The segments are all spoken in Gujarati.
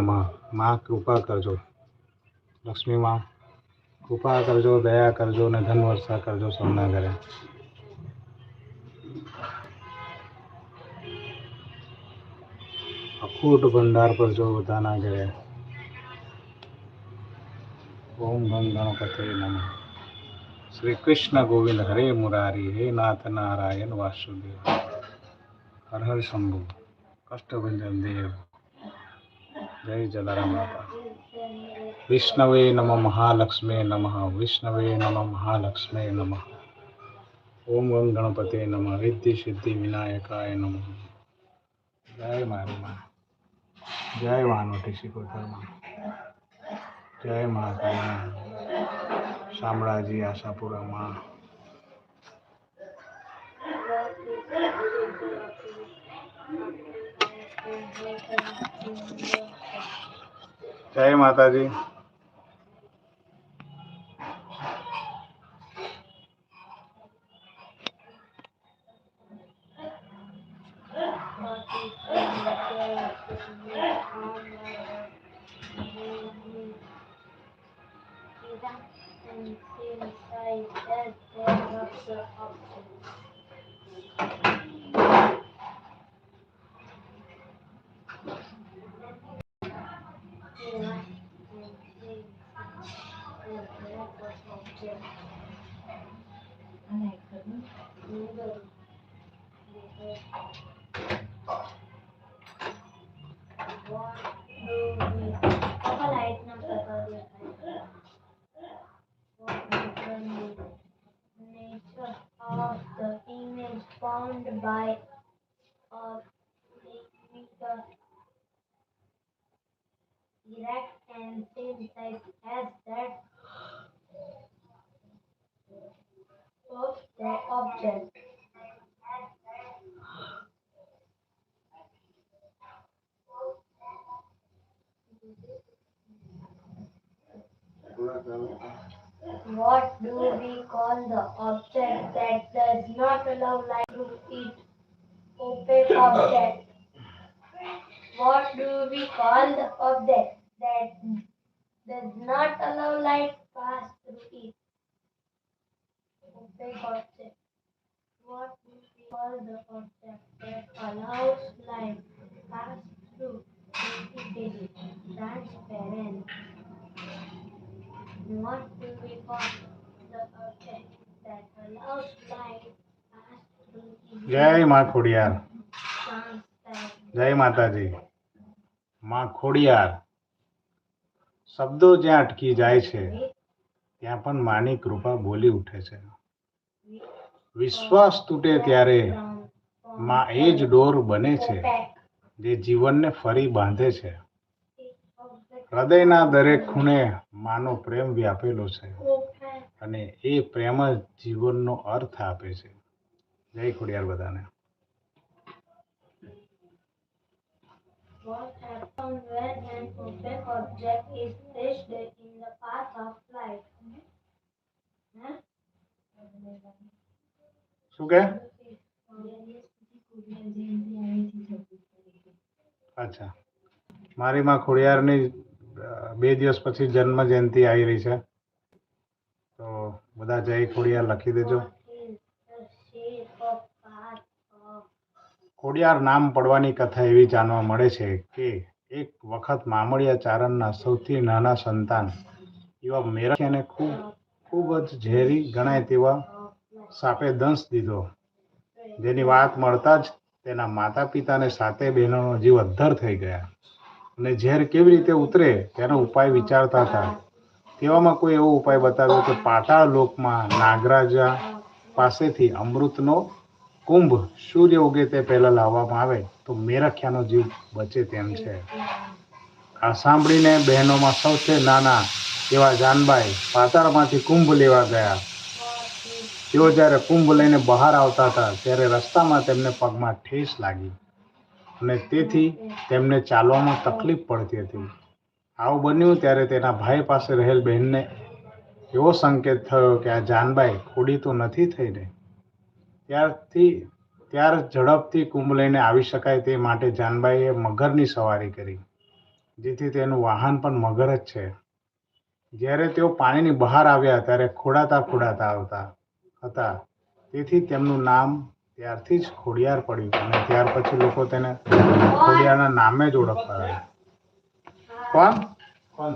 માં માં કૃપા કરજો લક્ષ્મી માં કૃપા કરજો દયા કરજો ને ધન વર્ષા કરજો સૌના ઘરે અખૂટ ભંડાર કરજો બધાના ઘરે ઓમ ગંગ ગણપતે નમઃ શ્રી કૃષ્ણ ગોવિંદ હરે મુરારી હે નાથ નારાયણ વાસુદેવ હર હર શંભુ કષ્ટભંજન દેવ જય જલારામ બાપા. વિષ્ણવે નમ મહાલક્ષ્મે નમ, વિષ્ણવે નમ મહાલક્ષ્મે નમ. ઓમ ગંગ ગણપતે નમ, વિદ્ધિ સિદ્ધિ વિનાયકાય નમ. જય મારી જય વાનવટી શિકોતરમાં જય મહાકાળી. શામળાજી આશાપુરામાં. જય માતાજી nature formed by uh, a meter erect and same size as that of the object. What do we call the object that does not allow light to it? Opaque object. What do we call the object that does not allow light pass through it? Opaque object. What do we call the object that allows light pass through it? It is transparent. What જય મા ખોડિયાર. જય માતાજી. માં ખોડિયાર. શબ્દો જ્યાં અટકી જાય છે, ત્યાં પણ માની કૃપા બોલી ઉઠે છે. વિશ્વાસ તૂટે ત્યારે માં એ જ ડોર બને છે, જે જીવનને ફરી બાંધે છે. હૃદયના દરેક ખૂણે માનો પ્રેમ વ્યાપેલો છે. અને એ પ્રેમ જ જીવનનો અર્થ આપે છે. જય ખોડિયાર બધાને. What happens when an opaque object is placed in the path of light? શું કે? અચ્છા. મારી માં ખોડિયારની બે દિવસ પછી જન્મ જયંતિ આવી રહી છે. તો બધા જય ખોડિયાર લખી દેજો. ખોડિયાર નામ પડવાની કથા એવી જાણવા મળે છે કે એક વખત મામળિયા ચારણના સૌથી નાના સંતાન એવા મેરખ્યાને ખૂબ ખૂબ જ ઝેરી ગણાય તેવા સાપે દંશ દીધો. જેની વાત મળતા જ તેના માતા પિતાને સાતે બહેનોનો જીવ અદ્ધર થઈ ગયા. અને ઝેર કેવી રીતે ઉતરે, તેનો ઉપાય વિચારતા હતા. તેવામાં કોઈ એવો ઉપાય બતાવ્યો કે પાતાળ લોકમાં નાગરાજા પાસેથી અમૃતનો કુંભ સૂર્ય ઉગે તે પહેલાં લાવવામાં આવે તો મેરખ્યાનો જીવ બચે તેમ છે. આ સાંભળીને બહેનોમાં સૌથી નાના એવા જાનબાઈ પાતાળમાંથી કુંભ લેવા ગયા. તેઓ જ્યારે કુંભ લઈને બહાર આવતા હતા, ત્યારે રસ્તામાં તેમને પગમાં ઠેસ લાગી. અને તેથી તેમને ચાલવામાં તકલીફ પડતી હતી. આવું બન્યું ત્યારે તેના ભાઈ પાસે રહેલ બહેનને એવો સંકેત થયો કે આ જાનબાઈ ખોડી તો નથી થઈ રહી ત્યારથી, ત્યાર ઝડપથી કુંભ લઈને આવી શકાય તે માટે જાનબાઈએ મગરની સવારી કરી, જેથી તેનું વાહન પણ મગર જ છે. જ્યારે તેઓ પાણીની બહાર આવ્યા ત્યારે ખોડાતા ખોડાતા આવતા હતા. તેથી તેમનું નામ ત્યારથી જ ખોડિયાર પડ્યું અને ત્યાર પછી લોકો તેને ખોડિયારના નામે જ ઓળખવા લાગ્યા કોણ? કોણ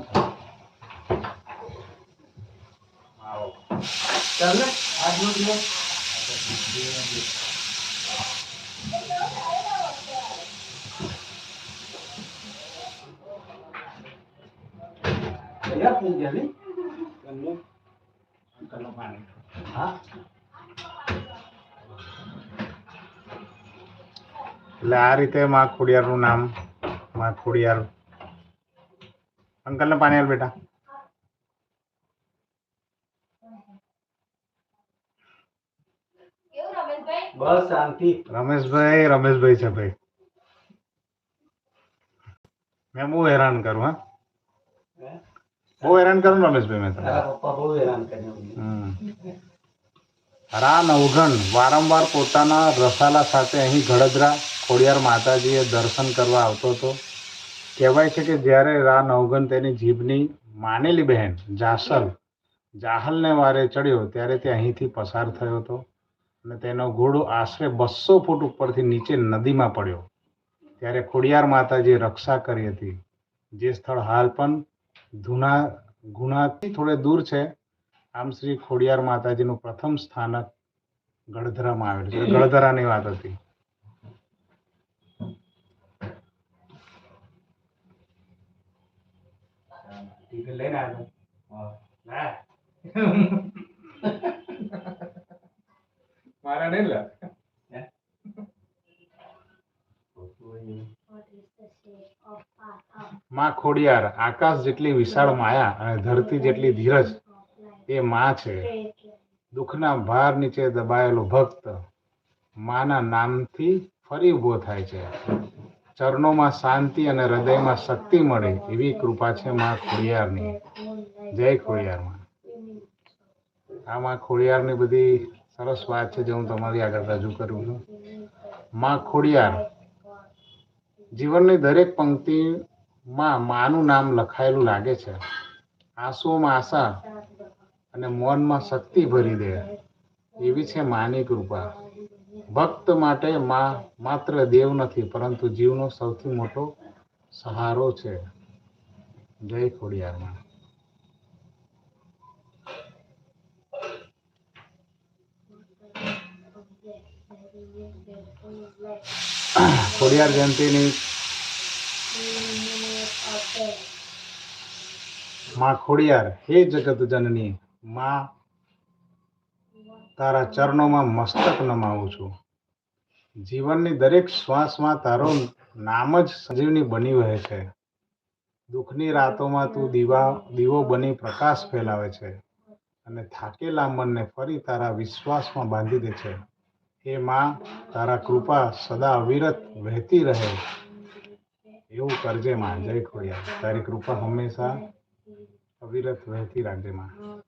આવો. ચાલ આજનો દિવસ? ગયા ને? હા? એટલે આ રીતે માં ખોડિયારનું નામમાં ખોડિયાર. અંકલને પાણી આલ બેટા. કેવું રમેશભાઈ? બસ શાંતિ. રમેશભાઈ રમેશભાઈ છે ભાઈ. મેં બહુ હેરાન કરું હા. હે? બહુ હેરાન કરું રમેશભાઈ મેં તમને. પપ્પા બહુ હેરાન કર્યા. રા નવઘણ વારંવાર પોતાના રસાલા સાથે અહીં ગળદરા ખોડિયાર માતાજીએ દર્શન કરવા આવતો હતો. કહેવાય છે કે જ્યારે રા નવઘણ તેની જીભની માનેલી બહેન જાસલ જાહલને વારે ચડ્યો ત્યારે તે અહીંથી પસાર થયો હતો અને તેનો ઘોડો આશરે બસો ફૂટ ઉપરથી નીચે નદીમાં પડ્યો. ત્યારે ખોડિયાર માતાજીએ રક્ષા કરી હતી. જે સ્થળ હાલ પણ ધૂના ગુનાથી થોડે દૂર છે. આમ શ્રી ખોડિયાર માતાજીનું પ્રથમ સ્થાનક ગળધરામાં આવેલું છે. ગળધરાની વાત હતી. લઈને આવ્યો મારા નહીં લે? માં ખોડિયાર આકાશ જેટલી વિશાળ માયા અને ધરતી જેટલી ધીરજ એ માં છે. દુઃખના ભાર નીચે દબાયેલો ભક્ત માના નામથી ફરી ઊભો થાય છે. ચરણોમાં શાંતિ અને હૃદયમાં શક્તિ મળે એવી કૃપા છે માં ખોડિયારની. જય ખોડિયારમાં. આ માં ખોડિયારની બધી સરસ વાત છે જે હું તમારી આગળ રજૂ કરું છું. માં ખોડિયાર. જીવનની દરેક પંક્તિમાં માનું નામ લખાયેલું લાગે છે. આંસુઓમાં આશા અને મૌનમાં શક્તિ ભરી દે. એવી છે માની કૃપા. ભક્ત માટે માં, માત્ર દેવ નથી, પરંતુ જીવનો સૌથી મોટો સહારો છે. જય ખોડિયારમાં. ખોડિયાર જયંતિની માં ખોડિયાર, હે જગત જનની માં, તારા ચરણોમાં મસ્તક નમાવું છું. જીવનની દરેક શ્વાસમાં તારો નામ જ સંજીવની બની વહે છે. દુઃખની રાતોમાં તું દીવા, દીવો બની પ્રકાશ ફેલાવે છે અને થાકેલા મનને ફરી તારા વિશ્વાસમાં બાંધી દે છે. હે માં, તારા કૃપા સદા અવિરત વહેતી રહે. એવું કરજે માં, જય ખોડિયા તારી કૃપા હંમેશા અવિરત વહેતી રાખજે માં.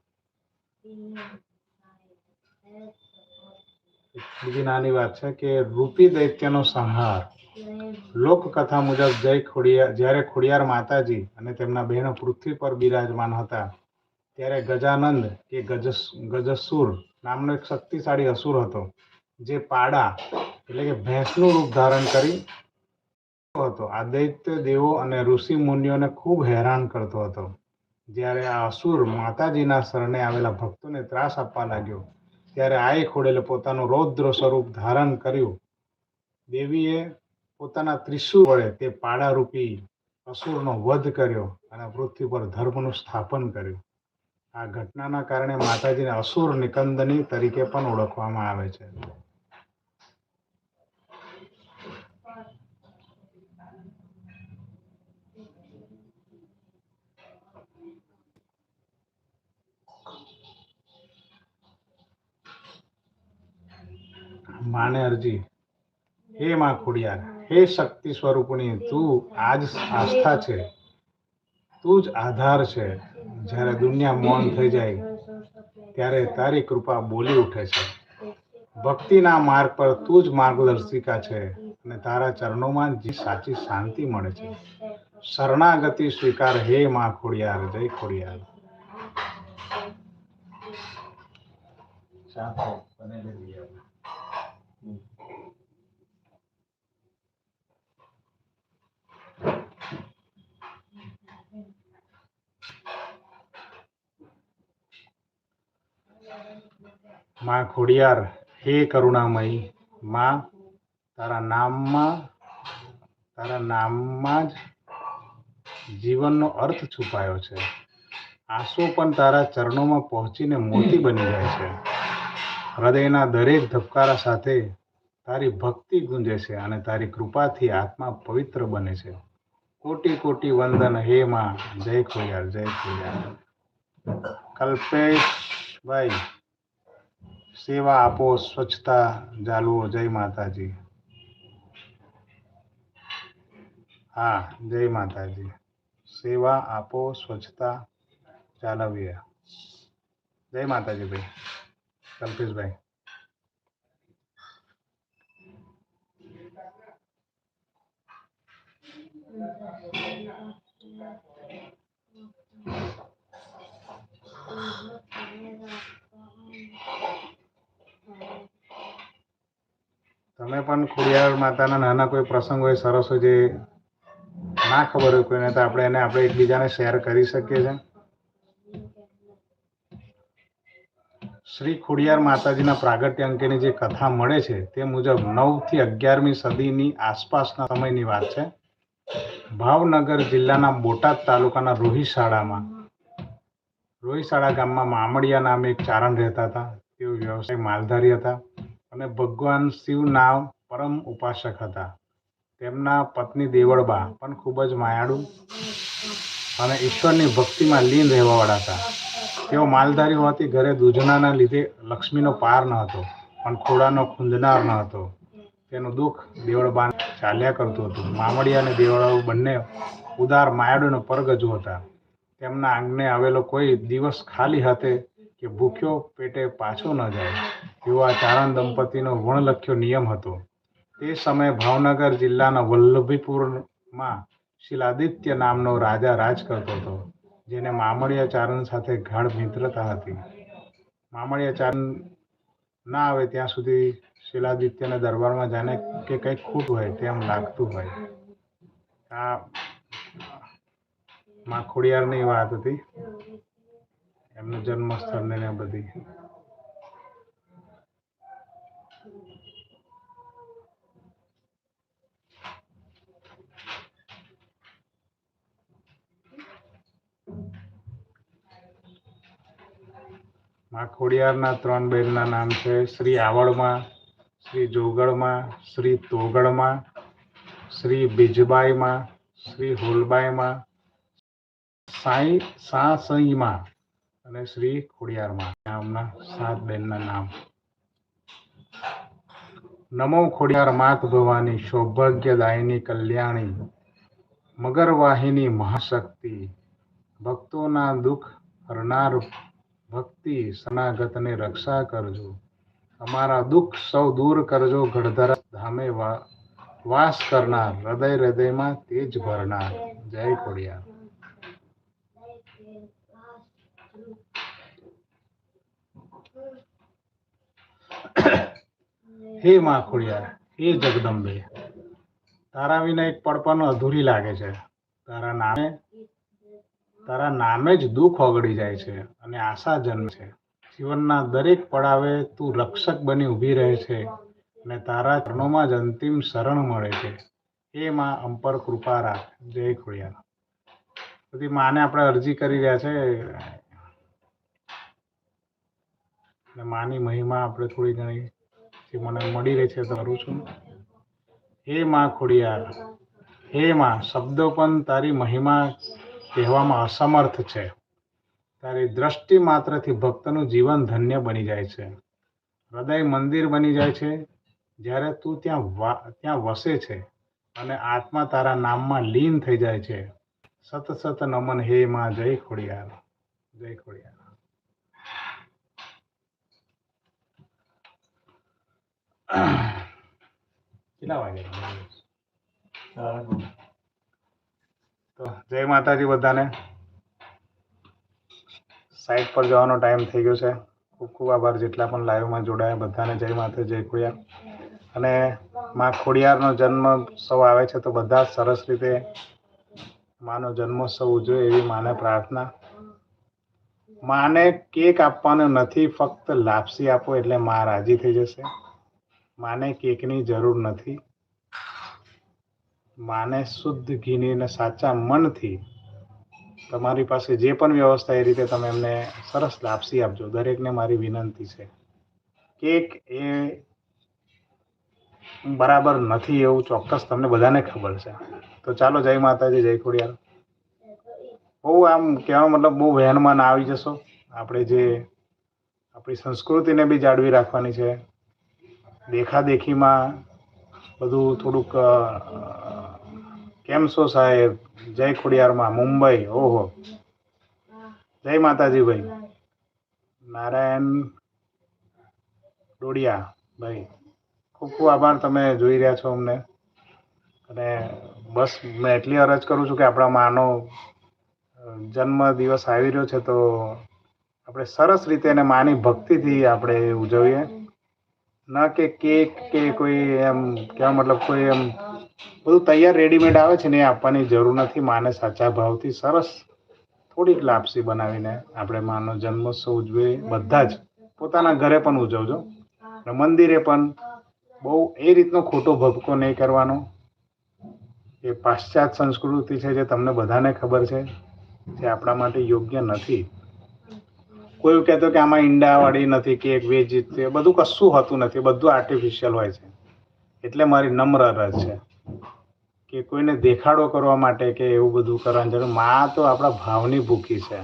બીજી નાની વાત છે કે રૂપી દૈત્યનો સંહાર. લોકકથા મુજબ જય ખોડિયાર જ્યારે ખોડિયાર માતાજી અને તેમના બહેનો પૃથ્વી પર બિરાજમાન હતા, ત્યારે ગજાનંદ કે ગજસ ગજસુર નામનો એક શક્તિશાળી અસુર હતો, જે પાડા એટલે કે ભેંસનું રૂપ ધારણ કરી હતો. આ દૈત્ય દેવો અને ઋષિ મુનિઓને ખૂબ હેરાન કરતો હતો. જ્યારે આ અસુર માતાજીના શરણે આવેલા ભક્તોને ત્રાસ આપવા લાગ્યો, ત્યારે આઈ ખોડેલે પોતાનું રૌદ્ર સ્વરૂપ ધારણ કર્યું. દેવીએ પોતાના ત્રિશુળ વડે તે પાડારૂપી અસુરનો વધ કર્યો અને પૃથ્વી પર ધર્મનું સ્થાપન કર્યું. આ ઘટનાના કારણે માતાજીને અસુર નિકંદની તરીકે પણ ઓળખવામાં આવે છે. માને અરજી. હે માં ખોડિયાર, હે શક્તિ સ્વરૂપની તું આજ આસ્થા છે. તું જ આધાર છે. જ્યારે દુનિયા મૌન થઈ જાય, ત્યારે તારી કૃપા બોલી ઉઠે છે. ભક્તિના માર્ગ પર તું જ માર્ગદર્શિકા છે અને તારા ચરણોમાં જે સાચી શાંતિ મળે છે. શરણાગતિ સ્વીકાર હે માં ખોડિયાર, જય ખોડિયાર. દિયા માં ખોડિયાર, હે કરુણામયી, માં, તારા નામમાં તારા નામમાં જ જીવનનો અર્થ છુપાયો છે. આંસુ પણ તારા ચરણોમાં પહોંચીને મોતી બની જાય છે. હૃદયના દરેક ધબકારા સાથે તારી ભક્તિ ગુંજે છે અને તારી કૃપાથી આત્મા પવિત્ર બને છે. કોટી કોટી વંદન. હે માં. જય ખોડિયાર જય ખોડિયાર. કલ્પેશભાઈ, સેવા આપો, સ્વચ્છતા જાળવો. જય માતાજી. હા, જય માતાજી. સેવા આપો, સ્વચ્છતા ચાલવીએ જય માતાજી ભાઈ. કલ્પેશભાઈ તમે પણ ખોડિયાર માતાના નાના કોઈ પ્રસંગ હોય સરસ હોય જે ના ખબર હોય કોઈને, તો આપણે એને, આપણે એકબીજાને શેર કરી શકીએ છીએ. શ્રી ખોડિયાર માતાજીના પ્રાગટ્ય અંકેની જે કથા મળે છે, તે મુજબ નવથી અગિયારમી સદીની આસપાસના સમયની વાત છે. ભાવનગર જિલ્લાના બોટાદ તાલુકાના રોહિશાળામાં રોહિશાળા ગામમાં મામડિયા નામે એક ચારણ રહેતા હતા. તેઓ વ્યવસાય માલધારી હતા અને ભગવાન શિવના પરમ ઉપાસક હતા. તેમના પત્ની દેવળબા પણ ખૂબ જ માયાળુ અને ઈશ્વરની ભક્તિમાં લીન રહેવાવાળા હતા. તેઓ માલધારી હોવાથી ઘરે દૂધનાના લીધે લક્ષ્મીનો પાર ન હતો, પણ ખોડાનો ખૂંદનાર ન હતો. તેનું દુઃખ દેવળબાન ચાલ્યા કરતું હતું. મામડિયા અને દેવળાઓ બંને ઉદાર માયાડોનો પરગજો હતા. તેમના આંગણે આવેલો કોઈ દિવસ ખાલી હાથે કે ભૂખ્યો પેટે પાછો ન જાય, એવો આ ચારણ દંપતીનો વણલખ્યો નિયમ હતો. તે સમયે ભાવનગર જિલ્લાના વલ્લભીપુરમાં શિલાદિત્ય નામનો રાજા રાજ કરતો હતો. જેને મામળિયા ચારણ સાથે ગાઢ મિત્રતા હતી. મામડિયા ચારણ ના આવે ત્યાં સુધી શિલાદિત્યના દરબારમાં જાણે કે કંઈક ખોટ હોય તેમ લાગતું હોય. આ માખોડિયારની વાત હતી. એમનું જન્મસ્થળ ને બધી. માં ખોડિયારના ત્રણ બહેનના નામ છે. શ્રી આવડમાં શ્રી જોગળમાં, શ્રી તોગળમાં, શ્રી બીજબાઈમાં, શ્રી હોલબાઈમાં, સાઈ, સાસઈમાં અને શ્રી ખોડિયારમાં. નામના સાત બહેનના નામ. નમો ખોડિયાર માત ભવાની સૌભાગ્યદાયિની કલ્યાણી, મગરવાહિની મહાશક્તિ, ભક્તોના દુઃખ હરનાર ભક્તિ શરણાગતને રક્ષા કરજો. અમારા દુઃખ સૌ દૂર કરજો, ગઢધરા ધામે વાસ કરનાર, હૃદય હૃદયમાં તેજ ભરનાર. જય ખોડિયાર હે માં ખોડિયાર હે જગદંબે. તારા વિના એક પડપણ પણ અધૂરી લાગે છે. તારા નામે તારા નામે જ દુઃખ ઓગળી જાય છે અને આશા જન્મ છે. જીવનના દરેક પડાવે તું રક્ષક બની ઊભી રહે છે અને તારા ચરણોમાં જ અંતિમ શરણ મળે છે. એ માં અંપર કૃપા રાખ. જય ખોડિયાર. બધી માને આપણે અરજી કરી રહ્યા છે. અને માની મહિમા આપણે થોડી ઘણી જે મને મળી રહી છે તો કરું છું. હે માં ખોડિયાર. હે માં, શબ્દો પણ તારી મહિમા કહેવામાં અસમર્થ છે. ત્યારે દ્રષ્ટિ માત્રથી ભક્તનું જીવન ધન્ય બની જાય છે. હૃદય મંદિર બની જાય છે. જ્યારે તું ત્યાં ત્યાં વસે છે અને આત્મા તારા નામમાં લીન થઈ જાય છે. સત સત નમન હે માં જય ખોડિયાર. જય ખોડિયાર. કેટલા વાગે. જય માતાજી બધાને. સાઈટ પર જવાનો ટાઈમ થઈ ગયો છે. ખૂબ ખૂબ આભાર જેટલા પણ લાઈવમાં જોડાયા બધાને. જય માતા, જય ખોડિયાર. અને માં ખોડિયારનો જન્મોત્સવ આવે છે તો બધા સરસ રીતે માનો જન્મોત્સવ ઉજવે એવી માને પ્રાર્થના. માને કેક આપવાનો નથી, ફક્ત લાપસી આપો એટલે માં રાજી થઈ જશે. માને કેકની જરૂર નથી. માને શુદ્ધ ઘીની અને સાચા મનથી તમારી પાસે જે પણ વ્યવસ્થા એ રીતે તમે એમને સરસ લાપસી આપજો. દરેકને મારી વિનંતી છે. કેક એ બરાબર નથી એવું ચોક્કસ તમને બધાને ખબર છે. તો ચાલો, જય માતાજી, જય ખોડિયાર. બહુ આમ કહેવાનો મતલબ બહુ વહેનમાં આવી જશો. આપણે જે આપણી સંસ્કૃતિને બી જાળવી રાખવાની છે. દેખાદેખીમાં બધું થોડુંક કેમ છો સાહેબ? જય ખોડિયારમાં, મુંબઈ, ઓહો. જય માતાજી ભાઈ નારાયણ ડોડિયા, ભાઈ. ખૂબ ખૂબ આભાર તમે જોઈ રહ્યા છો અમને. અને બસ મેં એટલી અરજ કરું છું કે આપણા માનો જન્મ દિવસ આવી રહ્યો છે તો આપણે સરસ રીતે એને માની ભક્તિથી આપણે ઉજવીએ. ન કે કેક કે કોઈ એમ, કહેવા મતલબ કોઈ એમ બધું તૈયાર રેડીમેડ આવે છે ને એ આપવાની જરૂર નથી. માને સાચા ભાવથી સરસ થોડીક લાપસી બનાવીને આપણે માનો જન્મોત્સવ ઉજવીએ બધા જ. પોતાના ઘરે પણ ઉજવજો. અને મંદિરે પણ બહુ એ રીતનો ખોટો ભપકો નહીં કરવાનો. એ પાશ્ચાત્ય સંસ્કૃતિ છે જે તમને બધાને ખબર છે, જે આપણા માટે યોગ્ય નથી. કોઈ કહેતો કે આમાં ઈંડાવાળી નથી કે એક વેજ બધું કશું હોતું નથી. બધું આર્ટિફિશિયલ હોય છે. એટલે મારી નમ્ર રસ છે. કે કોઈને દેખાડો કરવા માટે કે એવું બધું કરવાની જરૂર મા તો આપણા ભાવની ભૂખી છે.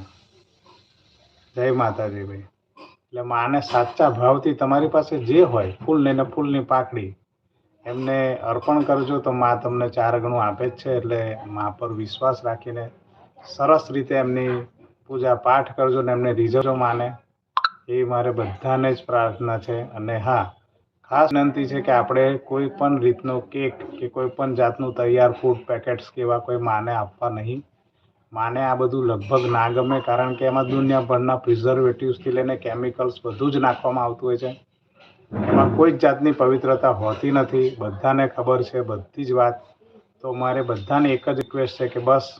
જય માતાજી ભાઈ. એટલે માને સાચા ભાવથી તમારી પાસે જે હોય ફૂલ લઈને ફૂલની પાકડી એમને અર્પણ કરજો તો મા તમને ચાર ગણું આપે જ છે. એટલે મા પર વિશ્વાસ રાખીને સરસ રીતે એમની પૂજા પાઠ કરજો ને એમને રીઝવજો માને. એ મારે બધાને જ પ્રાર્થના છે. અને હા ખાસ વિનંતી છે કે આપણે કોઈ પણ રીતનો કેક કે કોઈ પણ જાતનું તૈયાર ફૂડ પેકેટ્સ કે એવા કોઈ માને આપવા નહીં. માને આ બધું લગભગ ના ગમે કારણ કે એમાં દુનિયાભરના પ્રિઝર્વેટિવ્સથી લઈને કેમિકલ્સ બધું જ નાખવામાં આવતું હોય છે. એમાં કોઈ જ જાતની પવિત્રતા હોતી નથી. બધાને ખબર છે, બધી જ વાત. તો મારે બધાને એક જ રિક્વેસ્ટ છે કે બસ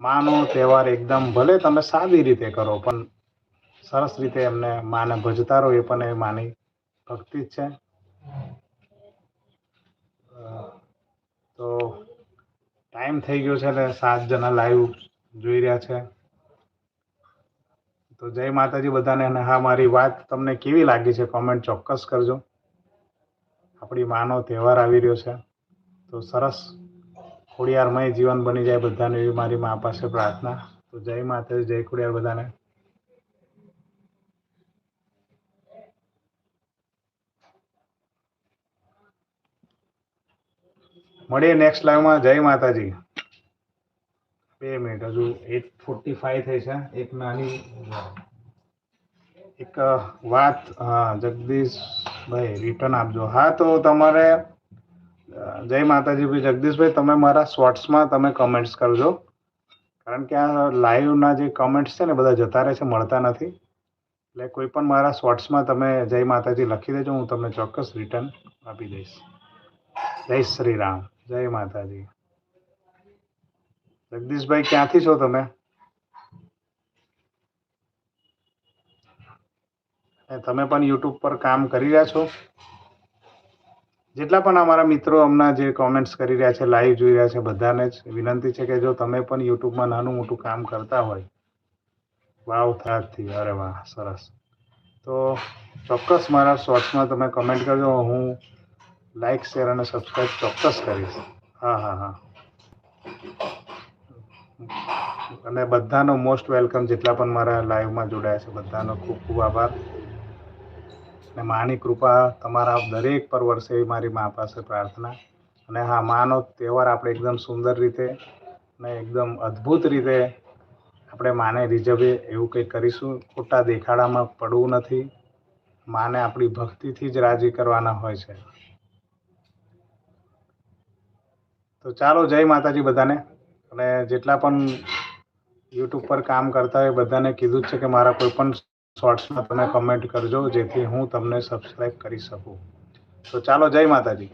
માનો તહેવાર એકદમ ભલે તમે સાદી રીતે કરો, પણ સરસ રીતે એમને માને, ભજતા રહો એ પણ એ માની ભક્તિ જ છે. તો ટાઈમ થઈ ગયો છે એટલે સાત જણા લાઈવ જોઈ રહ્યા છે. તો જય માતાજી બધાને અને હા, મારી વાત તમને કેવી લાગી છે કોમેન્ટ ચોક્કસ કરજો. આપણી માનો તહેવાર આવી રહ્યો છે. તો સરસ ખોડિયારમય જીવન બની જાય બધાને એવી મારી મા પાસે પ્રાર્થના. તો જય માતાજી, જય ખોડિયાર બધાને. મળીએ નેક્સ્ટ લાઈવમાં જય માતાજી. બે મિનિટ, હજુ એટ ફોર્ટી ફાઈવ થઈ છે. એક નાની એક વાત હા જગદીશભાઈ રિટર્ન આપજો. હા, તો તમારે જય માતાજી ભાઈ, જગદીશભાઈ, તમે મારા શોર્ટ્સમાં તમે કમેન્ટ્સ કરજો. કારણ કે આ લાઈવના જે કમેન્ટ્સ છે ને બધા જતા રહે છે, મળતા નથી. એટલે કોઈ પણ મારા શોર્ટ્સમાં તમે જય માતાજી લખી દેજો, હું તમને ચોક્કસ રિટર્ન આપી દઈશ. જય શ્રી રામ. જય માતાજી. જગદીશભાઈ, ક્યાંથી છો તમે? તમે પણ યુટ્યુબ પર કામ કરી રહ્યા છો? જેટલા પણ અમારા મિત્રો હમણાં જે કોમેન્ટ્સ કરી રહ્યા છે લાઈવ જોઈ રહ્યા છે, બધાને જ વિનંતી છે કે જો તમે પણ યુટ્યુબમાં નાનું મોટું કામ કરતા હોય. વાવ થાકથી અરે વાહ, સરસ. તો ચોક્કસ મારા શોર્ટ્સમાં તમે કમેન્ટ કરજો. હું લાઈક શેર અને સબસ્ક્રાઈબ ચોક્કસ કરીશ. હા હા હા. અને બધાનો મોસ્ટ વેલકમ જેટલા પણ મારા લાઈવમાં જોડાયા છે, બધાનો ખૂબ ખૂબ આભાર. અને માની કૃપા તમારા દરેક પર વર્ષે એવી મારી મા પાસે પ્રાર્થના. અને હા, માનો તહેવાર આપણે એકદમ સુંદર રીતે અને એકદમ અદ્ભુત રીતે આપણે માને રીઝવીએ એવું કંઈક કરીશું. ખોટા દેખાડામાં પડવું નથી. માને આપણી ભક્તિથી જ રાજી કરવાના હોય છે. તો ચાલો, જય માતાજી બધાને. અને જેટલા પણ યુટ્યુબ પર કામ કરતા હોય, બધાને કીધું છે કે મારા કોઈ પણ શોર્ટ્સમાં તમે કમેન્ટ કરજો, જેથી હું તમને સબસ્ક્રાઈબ કરી શકું. તો ચાલો, જય માતાજી.